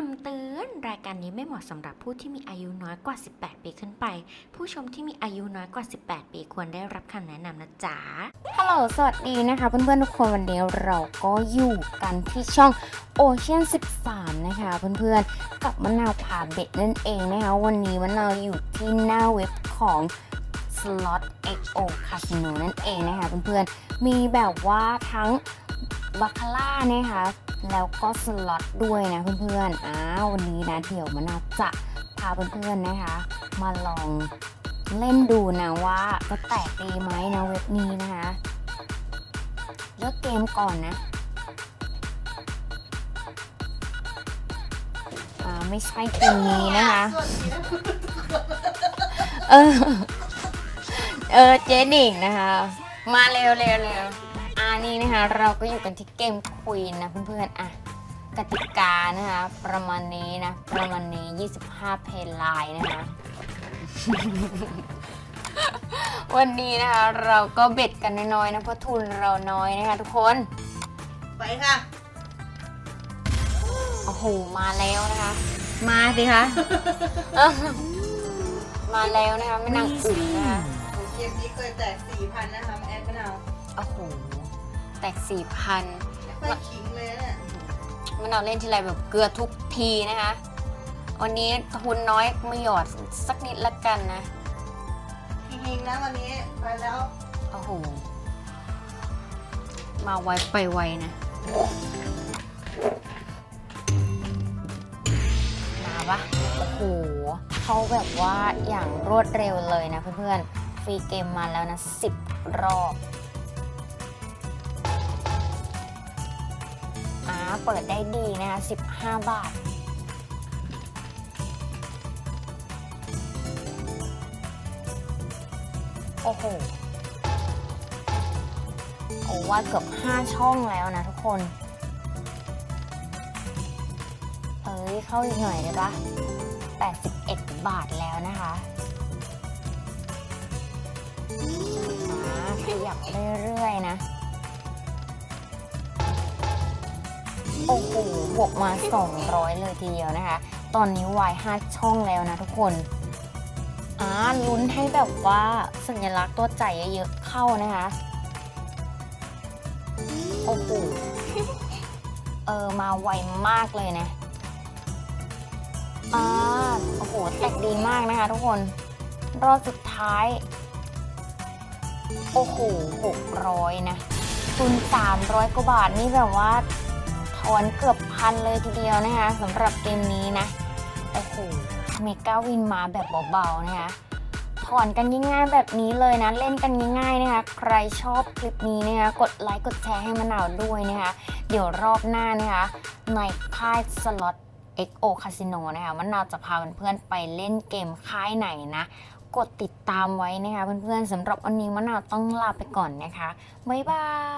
คำเตือนรายการนี้ไม่เหมาะสำหรับผู้ที่มีอายุน้อยกว่า 18 ปีขึ้นไป ผู้ชมที่มีอายุน้อยกว่า 18 ปีควรได้รับคำแนะนำนะจ๊ะ ฮัลโหล สวัสดีนะคะ เพื่อนๆทุกคนวันนี้เราก็อยู่กันที่ช่อง Ocean 13 นะคะ เพื่อนๆ กับมะนาวพาเบ็ดนั่นเองนะคะ วันนี้มะนาวอยู่ที่หน้าเว็บของ Slot XO Casino นั่นเองนะคะ เพื่อนๆ มีแบบว่าทั้ง บาคาร่านะคะแล้วก็สล็อตด้วยนะเพื่อนๆอ้าววันนี้นะเดี๋ยวมะนาจะพาเพื่อนๆนะคะ มาลองเล่นดูนะว่าจะแตกดีไหมนะเว็บนี้นะคะเลือกเกมก่อนนะไม่ใช่เกมนี้นะคะ เออ เออเจนิงนะคะ มาเร็วเร็วเร็ว นี่นะคะ เราก็อยู่กันที่เกมควีนนะเพื่อนๆอะกติกานะคะ ประมาณนี้นะ ประมาณนี้ 25 เพลย์ไลน์นะคะ วันนี้นะคะเราก็เบ็ดกันน้อยๆนะเพราะทุนเราน้อยนะคะทุกคน ไปค่ะ โอ้โห มาแล้วนะคะ มาสิคะเออมาแล้วนะคะไม่นางอึ๋งนะคะ เกมนี้เคยแตกสี่พันนะคะแอดมะนาว โอ้โหแตกสี่พันไม่ค่อยขิงเลยนะเนี่ยมันเอาเล่นทีไรแบบเกลือทุกทีนะคะ วันนี้ทุนน้อยมาหยอดสักนิดละกันนะเฮงๆนะวันนี้ไปแล้วโอ้โห มาไวไปไวนะ มาปะโอ้โหเขาแบบว่าอย่างรวดเร็วเลยนะเพื่อนๆ ฟรีเกมมาแล้วนะ 10 รอบ อ่าเปิดได้ดีนะคะ15 บาท โอ้โห โอ้ว่าเกือบ 5 ช่องแล้วนะทุกคน เอ้ย เข้าอีกหน่อยได้ปะ81 บาทแล้วนะคะมาขยับ โอ้โหบวกมา 200 เลยทีเดียวนะคะ ตอนนี้วาย5ช่องแล้วนะทุกคนอ่าลุ้นให้แบบว่าสัญลักษณ์ตัวใจเยอะๆเข้านะคะ โอ้โหเออมาไวมากเลยนะอ่าโอ้โหแตกดีมากนะคะทุกคน รอบสุดท้าย โอ้โหหกร้อยนะทุนสามร้อยกว่าบาทนี่แบบว่า ถอนเกือบพันเลยทีเดียวนะคะสำหรับเกมนี้นะ โอ้โหเมกาวินมาแบบเบาๆนะคะถอนกันง่ายๆแบบนี้เลยนะ เล่นกันง่ายๆนะคะ ใครชอบคลิปนี้นะคะกดไลค์กดแชร์ให้มะนาวด้วยนะคะ เดี๋ยวรอบหน้านะคะในค่ายสล็อต XO Casino นะคะมะนาวจะพาเพื่อนๆไปเล่นเกมค่ายไหนนะ กดติดตามไว้นะคะเพื่อนๆสำหรับวันนี้มะนาวต้องลาไปก่อนนะคะ บ๊ายบาย